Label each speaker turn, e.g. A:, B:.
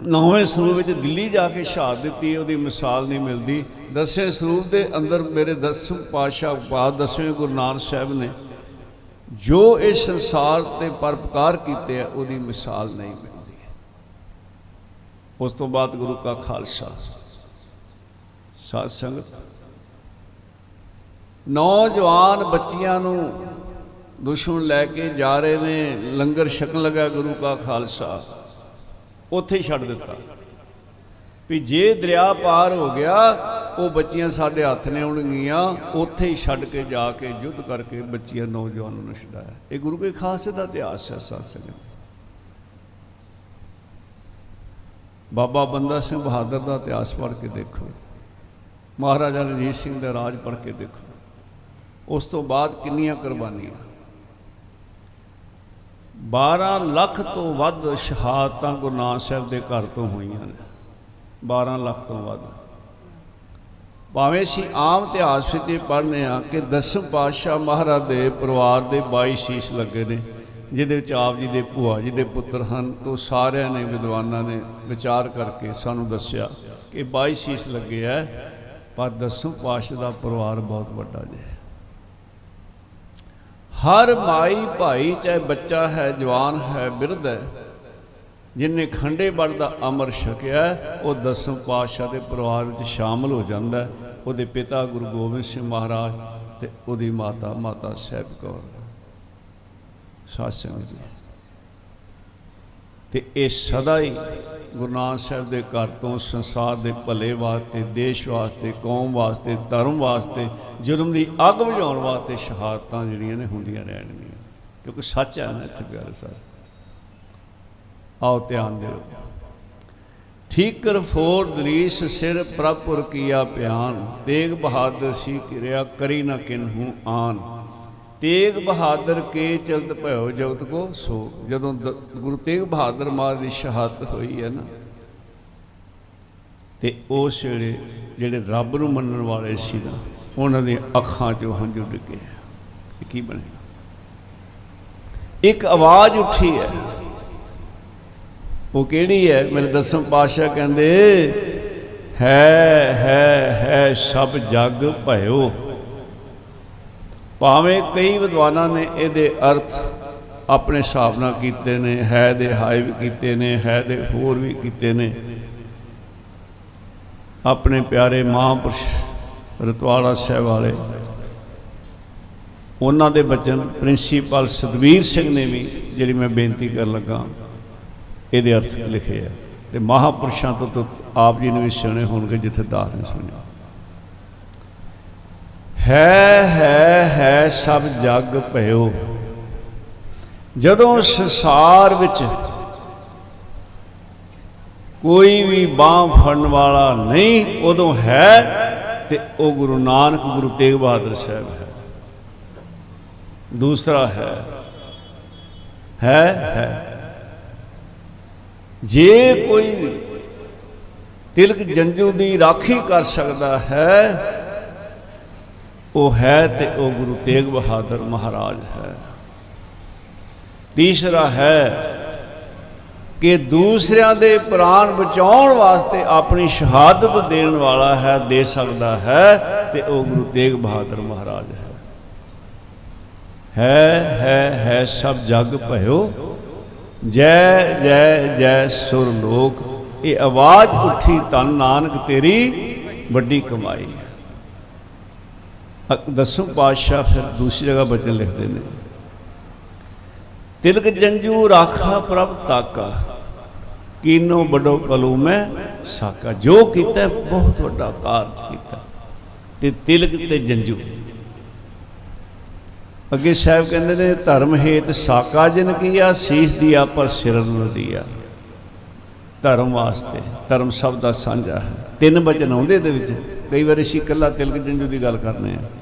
A: ਨੌਵੇਂ ਸਰੂਪ ਵਿੱਚ ਦਿੱਲੀ ਜਾ ਕੇ ਸ਼ਹਾਦਤ ਦਿੱਤੀ, ਉਹਦੀ ਮਿਸਾਲ ਨਹੀਂ ਮਿਲਦੀ। ਦਸਵੇਂ ਸਰੂਪ ਦੇ ਅੰਦਰ ਮੇਰੇ ਦਸਮ ਪਾਤਸ਼ਾਹ ਬਾਦ ਦਸਵੇਂ ਗੁਰੂ ਨਾਨਕ ਸਾਹਿਬ ਨੇ ਜੋ ਇਸ ਸੰਸਾਰ ਤੇ ਪਰਪਕਾਰ ਕੀਤੇ ਆ, ਉਹਦੀ ਮਿਸਾਲ ਨਹੀਂ ਮਿਲਦੀ। ਉਸ ਤੋਂ ਬਾਅਦ ਗੁਰੂ ਕਾ ਖਾਲਸਾ। ਸਾਧ ਸੰਗਤ, ਨੌਜਵਾਨ ਬੱਚੀਆਂ ਨੂੰ ਦੁਸ਼ਮਣ ਲੈ ਕੇ ਜਾ ਰਹੇ ਨੇ, ਲੰਗਰ ਛਕਣ ਲੱਗਾ ਗੁਰੂ ਕਾ ਖਾਲਸਾ। ਉੱਥੇ ਹੀ ਛੱਡ ਦਿੱਤਾ। ਵੀ ਜੇ ਦਰਿਆ ਪਾਰ ਹੋ ਗਿਆ, ਉਹ ਬੱਚੀਆਂ ਸਾਡੇ ਹੱਥ ਨੇ ਆਉਣਗੀਆਂ ਉੱਥੇ ਹੀ ਛੱਡ ਕੇ ਜਾ ਕੇ ਯੁੱਧ ਕਰਕੇ ਬੱਚੀਆਂ ਨੌਜਵਾਨਾਂ ਨੂੰ ਛਡਾਇਆ। ਇਹ ਗੁਰੂ ਕੇ ਖਾਲਸੇ ਦਾ ਇਤਿਹਾਸ ਹੈ, ਸਾਧ ਸੰਗਤ। ਬਾਬਾ ਬੰਦਾ ਸਿੰਘ ਬਹਾਦਰ ਦਾ ਇਤਿਹਾਸ ਪੜ੍ਹ ਕੇ ਦੇਖੋ। ਮਹਾਰਾਜਾ ਰਣਜੀਤ ਸਿੰਘ ਦਾ ਰਾਜ ਪੜ੍ਹ ਕੇ ਦੇਖੋ। ਉਸ ਤੋਂ ਬਾਅਦ ਕਿੰਨੀਆਂ ਕੁਰਬਾਨੀਆਂ। 12 ਲੱਖ ਤੋਂ ਵੱਧ ਸ਼ਹਾਦਤਾਂ ਗੁਰੂ ਨਾਨਕ ਸਾਹਿਬ ਦੇ ਘਰ ਤੋਂ ਹੋਈਆਂ ਨੇ। 12 ਲੱਖ ਤੋਂ ਵੱਧ। ਭਾਵੇਂ ਅਸੀਂ ਆਮ ਇਤਿਹਾਸ ਵਿੱਚ ਇਹ ਪੜ੍ਹਨੇ ਆ ਕਿ ਦਸਮ ਪਾਤਸ਼ਾਹ ਮਹਾਰਾਜ ਦੇ ਪਰਿਵਾਰ ਦੇ 22 ਸ਼ੀਸ਼ ਲੱਗੇ ਨੇ, ਜਿਹਦੇ ਵਿੱਚ ਆਪ ਜੀ ਦੇ ਭੂਆ ਜੀ ਦੇ ਪੁੱਤਰ ਹਨ, ਤੋਂ ਸਾਰਿਆਂ ਨੇ ਵਿਦਵਾਨਾਂ ਨੇ ਵਿਚਾਰ ਕਰਕੇ ਸਾਨੂੰ ਦੱਸਿਆ ਕਿ 22 ਸ਼ੀਸ਼ ਲੱਗੇ ਆ, ਪਰ ਦਸਮ ਪਾਤਸ਼ਾਹ ਦਾ ਪਰਿਵਾਰ ਬਹੁਤ ਵੱਡਾ ਜੇ। ਹਰ ਮਾਈ ਭਾਈ, ਚਾਹੇ ਬੱਚਾ ਹੈ, ਜਵਾਨ ਹੈ, ਬਿਰਧ ਹੈ, ਜਿਨੇ ਖੰਡੇ ਬੜ ਦਾ ਅਮਰ ਛਕਿਆ ਉਹ ਦਸਮ ਪਾਤਸ਼ਾਹ ਦੇ ਪਰਿਵਾਰ ਵਿੱਚ ਸ਼ਾਮਲ ਹੋ ਜਾਂਦਾ ਉਹਦੇ ਪਿਤਾ ਗੁਰੂ ਗੋਬਿੰਦ ਸਿੰਘ ਮਹਾਰਾਜ ਤੇ ਉਹਦੀ ਮਾਤਾ ਮਾਤਾ ਸਾਹਿਬ ਕੌਰ। ਸਾਧ ਸੰਗਤ ਜੀ। ਤੇ ਇਹ ਸਦਾ ਹੀ ਗੁਰੂ ਨਾਨਕ ਸਾਹਿਬ ਦੇ ਘਰ ਤੋਂ ਸੰਸਾਰ ਦੇ ਭਲੇ ਵਾਸਤੇ, ਦੇਸ਼ ਵਾਸਤੇ, ਕੌਮ ਵਾਸਤੇ, ਧਰਮ ਵਾਸਤੇ ਜ਼ੁਲਮ ਦੀ ਅੱਗ ਬੁਝਾਉਣ ਵਾਸਤੇ ਸ਼ਹਾਦਤਾਂ ਜਿਹੜੀਆਂ ਨੇ ਹੁੰਦੀਆਂ ਰਹਿਣਗੀਆਂ। ਕਿਉਂਕਿ ਸੱਚ ਹੈ ਨਾ ਇੱਥੇ ਪਿਆਰੇ ਸਾਹਿਬ ਆਓ ਧਿਆਨ ਦਿਓ। ਠੀਕਰ ਫੋਰ ਦਲੀਸ ਸਿਰ ਪ੍ਰਪੁਰ ਕੀਆ ਪਿਆਨ ਤੇਗ ਬਹਾਦਰ ਸੀ ਕਿਰਿਆ ਕਰੀ ਨਾ ਕਿਨਹੂ ਆਨ। ਤੇਗ ਬਹਾਦਰ ਕੇ ਚਲਤ ਭਇਓ ਜਗਤ ਕੋ? ਸੋ ਜਦੋਂ ਦ- ਗੁਰੂ ਤੇਗ ਬਹਾਦਰ ਮਹਾਰਾਜ ਦੀ ਸ਼ਹਾਦਤ ਹੋਈ ਹੈ ਨਾ, ਤੇ ਉਸ ਵੇਲੇ ਜਿਹੜੇ ਰੱਬ ਨੂੰ ਮੰਨਣ ਵਾਲੇ ਸੀ ਨਾ, ਉਹਨਾਂ ਦੀਆਂ ਅੱਖਾਂ 'ਚੋਂ ਹੰਝੂ ਡਿੱਗੇ ਇਹ ਕੀ ਬਣੇ ਇੱਕ ਆਵਾਜ਼ ਉੱਠੀ ਹੈ। ਉਹ ਕਿਹੜੀ ਹੈ? ਮੇਰੇ ਦਸਮ ਪਾਤਸ਼ਾਹ ਕਹਿੰਦੇ, ਹੈ ਹੈ ਹੈ, ਸਭ ਜਗ ਭਇਓ। ਭਾਵੇਂ ਕਈ ਵਿਦਵਾਨਾਂ ਨੇ ਇਹਦੇ ਅਰਥ ਆਪਣੇ ਹਿਸਾਬ ਨਾਲ ਕੀਤੇ ਨੇ, ਹੈ ਦੇ ਹਾਏ ਵੀ ਕੀਤੇ ਨੇ, ਹੈ ਦੇ ਹੋਰ ਵੀ ਕੀਤੇ ਨੇ। ਆਪਣੇ ਪਿਆਰੇ ਮਹਾਂਪੁਰਸ਼ ਰਤਵਾਲਾ ਸਾਹਿਬ ਵਾਲੇ, ਉਹਨਾਂ ਦੇ ਬਚਨ ਪ੍ਰਿੰਸੀਪਲ ਸਤਵੀਰ ਸਿੰਘ ਨੇ ਵੀ ਜਿਹੜੀ ਮੈਂ ਬੇਨਤੀ ਕਰਨ ਲੱਗਾ, ਇਹਦੇ ਅਰਥ ਲਿਖੇ ਆ। ਤੇ ਮਹਾਪੁਰਸ਼ਾਂ ਤੋਂ ਆਪ ਜੀ ਨੇ ਵੀ ਸੁਣੇ ਹੋਣਗੇ ਜਿੱਥੇ ਦਾਸ ਨੇ ਸੁਣਿਆ। ਹੈ ਹੈ ਹੈ ਸਭ ਜਗ ਭਇਓ। ਜਦੋਂ ਸੰਸਾਰ ਵਿੱਚ ਕੋਈ ਵੀ ਬਾਹ ਫੜਨ ਵਾਲਾ ਨਹੀਂ, ਉਦੋਂ ਹੈ ਤੇ ਉਹ ਗੁਰੂ ਨਾਨਕ, ਗੁਰੂ ਤੇਗ ਬਹਾਦਰ ਸਾਹਿਬ ਹੈ। ਦੂਸਰਾ ਹੈ ਹੈ ਹੈ। ਜੇ ਕੋਈ ਤਿਲਕ ਜੰਜੂ ਦੀ ਰਾਖੀ ਕਰ ਸਕਦਾ ਹੈ ਉਹ ਹੈ ਤੇ ਉਹ ਗੁਰੂ ਤੇਗ ਬਹਾਦਰ ਮਹਾਰਾਜ ਹੈ। ਤੀਸਰਾ ਹੈ ਕਿ ਦੂਸਰਿਆਂ ਦੇ ਪ੍ਰਾਣ ਬਚਾਉਣ ਵਾਸਤੇ ਆਪਣੀ ਸ਼ਹਾਦਤ ਦੇਣ ਵਾਲਾ ਹੈ, ਦੇ ਸਕਦਾ ਹੈ ਤੇ ਉਹ ਗੁਰੂ ਤੇਗ ਬਹਾਦਰ ਮਹਾਰਾਜ ਹੈ। ਹੈ ਹੈ ਹੈ ਸਭ ਜਗ ਭਇਓ। ਜੈ ਜੈ ਜੈ ਸੁਰ ਲੋਕ, ਇਹ ਆਵਾਜ਼ ਉੱਠੀ ਤਨ ਨਾਨਕ ਤੇਰੀ ਵੱਡੀ ਕਮਾਈ ਹੈ। ਅ- ਪਾਤਸ਼ਾਹ ਫਿਰ ਦੂਸਰੀ ਜਗ੍ਹਾ ਬਚਨ ਲਿਖਦੇ ਨੇ। ਤਿਲਕ ਜੰਜੂ ਰਾਖਾ ਪ੍ਰਭ ਤਾਕਾ, ਕੀਨੋ ਬਡੋ ਕਲੂ ਮੈਂ ਸਾਕਾ। ਜੋ ਕੀਤਾ, ਬਹੁਤ ਵੱਡਾ ਕਾਰਜ ਕੀਤਾ। ਤੇ ਤਿਲਕ ਤੇ ਜੰਜੂ। ਅੱਗੇ ਸਾਹਿਬ ਕਹਿੰਦੇ ਨੇ, ਧਰਮ ਹੇਤ ਸਾਕਾ ਜਿਨ ਕੀਆ, ਸੀਸ ਦਿਆ ਪਰ ਸਿਰ ਨ ਦਿਆ। ਧਰਮ ਵਾਸਤੇ, ਧਰਮ ਸਭ ਦਾ ਸਾਂਝਾ ਹੈ। ਤਿੰਨ ਬਚਨ ਆਉਂਦੇ ਇਹਦੇ ਵਿੱਚ। ਕਈ ਵਾਰ ਅਸੀਂ ਇਕੱਲਾ ਤਿਲਕ ਜੰਜੂ ਦੀ ਗੱਲ ਕਰਨੇ ਆ।